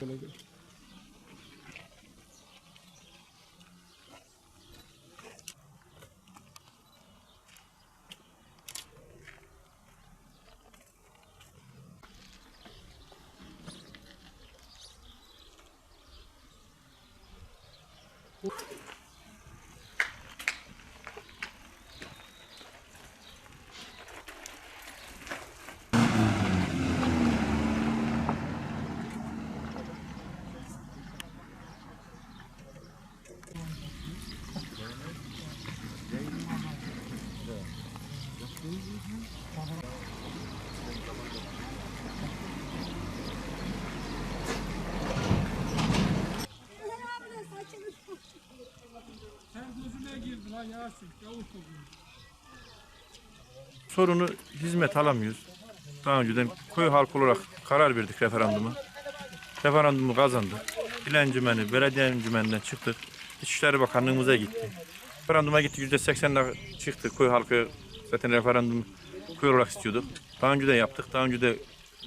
चले गए Sorunu hizmet alamıyoruz. Daha önceden köy halkı olarak karar verdik referanduma. Referandumu kazandık. İl encümeni, belediye encümeninden çıktık. İçişleri Bakanlığımıza gitti. Referanduma gitti yüzde seksenle çıktı. Köy halkı zaten referandum köy olarak istiyorduk. Daha önce de yaptık. Daha önce de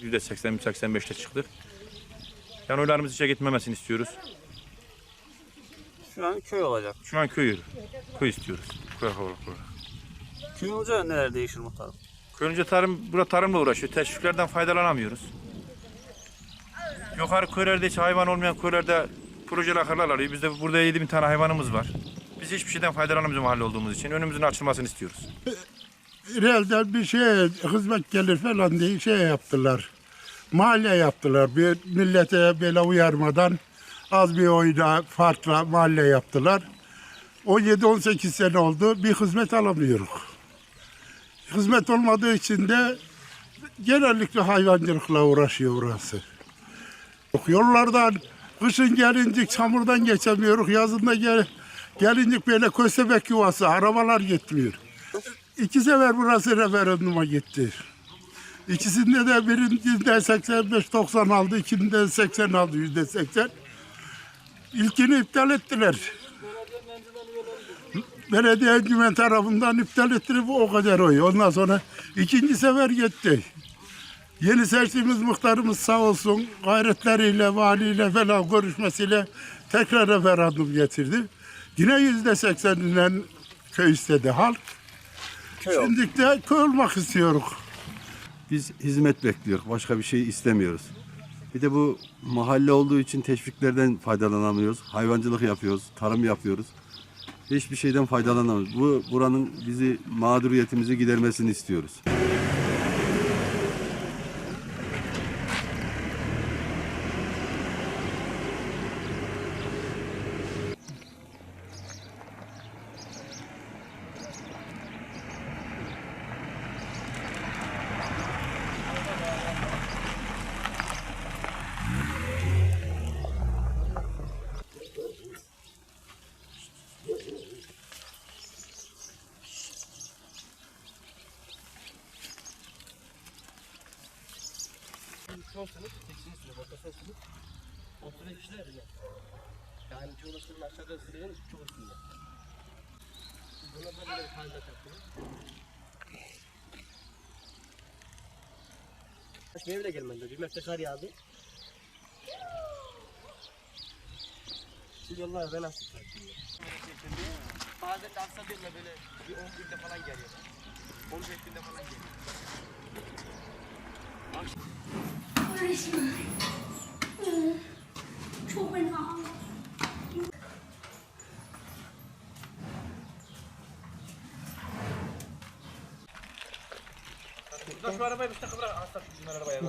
yüzde seksen, seksen beşte çıktık. Yani oylarımız içe gitmemesini istiyoruz. Şu an köy olacak. Şu an köy, köy istiyoruz. Köy halkı olarak. Köy olunca neler değişir muhtarım? Köyünce tarım, burada tarımla uğraşıyor. Teşviklerden faydalanamıyoruz. Yukarı köylerde hiç hayvan olmayan köylerde projeler akarlar alıyor. Bizde burada 7 bin tane hayvanımız var. Biz hiçbir şeyden faydalanamıyoruz mahalle olduğumuz için. Önümüzün açılmasını istiyoruz. Realden bir şey hizmet gelir falan diye şey yaptılar. Mahalle yaptılar. Bir millete böyle uyarmadan az bir oyda farkla mahalle yaptılar. 17-18 sene oldu. Bir hizmet alamıyoruz. Hizmet olmadığı için de genellikle hayvancılıkla uğraşıyor orası. Yollardan kışın gelince çamurdan geçemiyoruz. Yazında gel, gelince böyle köstebek yuvası arabalar gitmiyor. İki sefer burası referanduma gitti. İkisinde de birinde 85-90 aldı, ikinde 80 aldı, yüzde 80. İlkini iptal ettiler. Belediye encümen tarafından iptal ettirip o kadar oy. Ondan sonra ikinci sefer gitti. Yeni seçtiğimiz muhtarımız sağ olsun gayretleriyle, valiyle falan görüşmesiyle tekrar referandum getirdi. Yine yüzde sekseninden köy istedi halk. Köy. Şimdi de köy olmak istiyoruz. Biz hizmet bekliyoruz. Başka bir şey istemiyoruz. Bir de bu mahalle olduğu için teşviklerden faydalanamıyoruz. Hayvancılık yapıyoruz, tarım yapıyoruz. Hiçbir şeyden faydalanamıyoruz. Bu buranın bizi mağduriyetimizi gidermesini istiyoruz. Son sınıf, 8. sınıf, orta son sınıf. 35 kişiler ya. Yani sınıfın aşağıda sınıfın çok üstünde. Buna da böyle fazla takıyor. Kaç meyve de gelmedi. Bir metre kar yağdı. Şu yollar ben nasıl takıyorum? Bazen de diyorlar böyle bir 10 günde falan geliyor. 15 günde falan geliyor. çok fena. Şu arabayı bir takı bırak. Asla bizim arabaya.